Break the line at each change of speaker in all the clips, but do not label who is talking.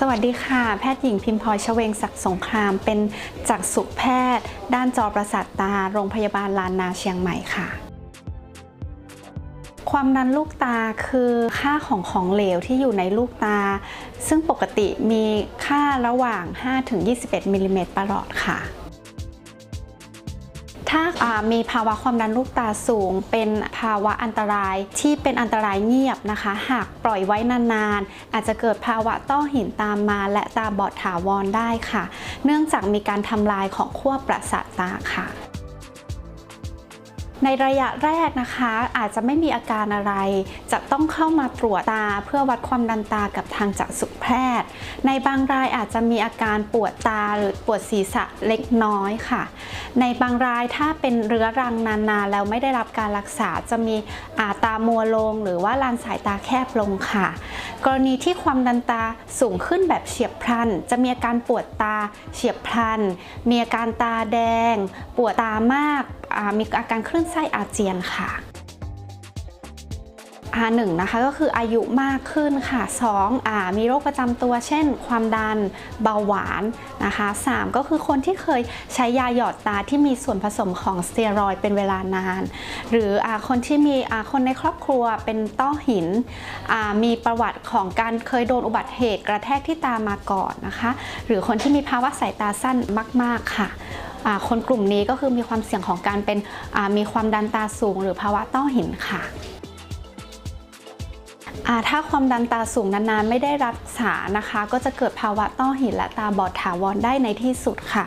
สวัสดีค่ะ แพทย์หญิงพิมพลอยชเวงศักดิ์สงคราม เป็นจักษุแพทย์ ด้านจอประสาทตา โรงพยาบาลลานนาเชียงใหม่ค่ะความดันลูกตาคือค่าของของเหลวที่อยู่ในลูกตา ซึ่งปกติมีค่าระหว่าง 5-21มิลลิเมตรประหลอดค่ะ ถ้าามีภาวะความดันลูกตาสูง เป็นภาวะอันตรายที่เป็นอันตรายเงียบนะคะ หากปล่อยไว้นานๆ อาจจะเกิดภาวะต้อหินตามมา และตาบอดถาวรได้ค่ะ เนื่องจากมีการทำลายของขั้วประสาทตาค่ะ ในระยะแรกนะคะอาจจะไม่มีอาการอะไร จะต้องเข้ามาตรวจตาเพื่อวัดความดันตากับทางจักษุแพทย์ ในบางรายอาจจะมีอาการปวดตาหรือปวดศีรษะเล็กน้อยค่ะ ในบางรายถ้าเป็นเรื้อรังนานๆแล้วไม่ได้รับการรักษาจะมีอาตามัวลง หรือว่าลานสายตาแคบลงค่ะ กรณีที่ความดันตาสูงขึ้นแบบเฉียบพลัน จะมีอาการปวดตาเฉียบพลัน มีอาการตาแดง ปวดตามากมีอาการคลื่นไส้อาเจียนค่ะอาหนึ่งนะคะก็คืออายุมากขึ้นค่ะ 2 อ่ามีโรคประจำตัวเช่น ความดันเบาหวานนะคะ 3 ก็คือคนที่เคยใช้ยาหยอดตาที่มีส่วนผสมของสเตียรอยด์เป็นเวลานาน หรืออาคนที่มีอาคนในครอบครัวเป็นต้อหินอ่ามีประวัติของการเคยโดนอุบัติเหตุกระแทกที่ตามาก่อนนะคะ หรือคนที่มีภาวะสายตาสั้นมาก ๆค่ะ คนกลุ่มนี้ก็คือมีความเสี่ยงของการเป็นมีความดันตาสูง หรือภาวะต้อหินค่ะ ถ้าความดันตาสูงนานๆ ไม่ได้รักษานะคะ ก็จะเกิดภาวะต้อหินและตาบอดถาวรได้ในที่สุดค่ะ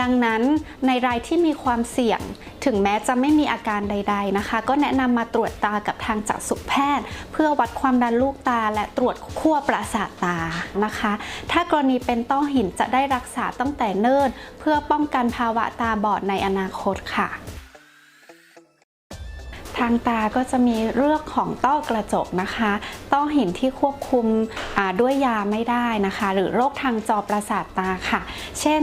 ดังนั้นในรายที่มีความเสี่ยงถึงแม้จะไม่มีอาการใด ๆนะคะ ก็แนะนำมาตรวจตากับทางจักษุแพทย์ เพื่อวัดความดันลูกตาและตรวจขั้วประสาทตานะคะ ถ้ากรณีเป็นต้อหินจะได้รักษาตั้งแต่เนิ่นเพื่อป้องกันภาวะตาบอดในอนาคตค่ะางตาก็จะมีเรื่องของต้อกระจกนะคะต้อหินที่ควบคุมด้วยยาไม่ได้นะคะ หรือโรคทางจอประสาทตาค่ะ เช่น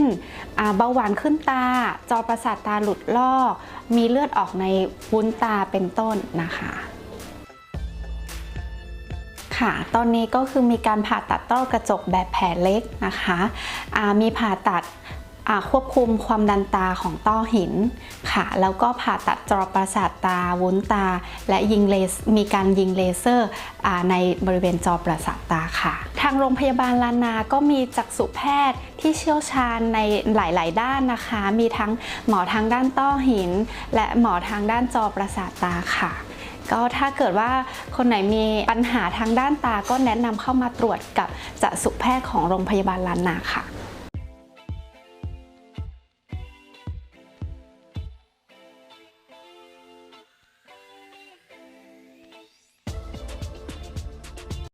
เบาหวานขึ้นตา จอประสาทตาหลุดลอก มีเลือดออกในวุ้นตาเป็นต้นนะคะค่ะตอนนี้ก็คือมีการผ่าตัดต้อกระจกแบบแผลเล็กนะคะ มีผ่าตัด ควบคุมความดันตาของต้อหินค่ะ แล้วก็ผ่าตัดจอประสาทตาวุ้นตา และยิงเลเซมีการยิงเลเซอร์ในบริเวณจอประสาทตาค่ะ ทางโรงพยาบาลลานา ก็มีจักษุแพทย์ที่เชี่ยวชาญในหลาย ๆ ด้านนะคะ มีทั้งหมอทางด้านต้อหิน และหมอทางด้านจอประสาทตาค่ะก็ถ้าเกิดว่าคนไหนมีปัญหาทางด้านตาก็แนะนำเข้ามาตรวจกับจักษุแพทย์ของโรงพยาบาลลานนาค่ะ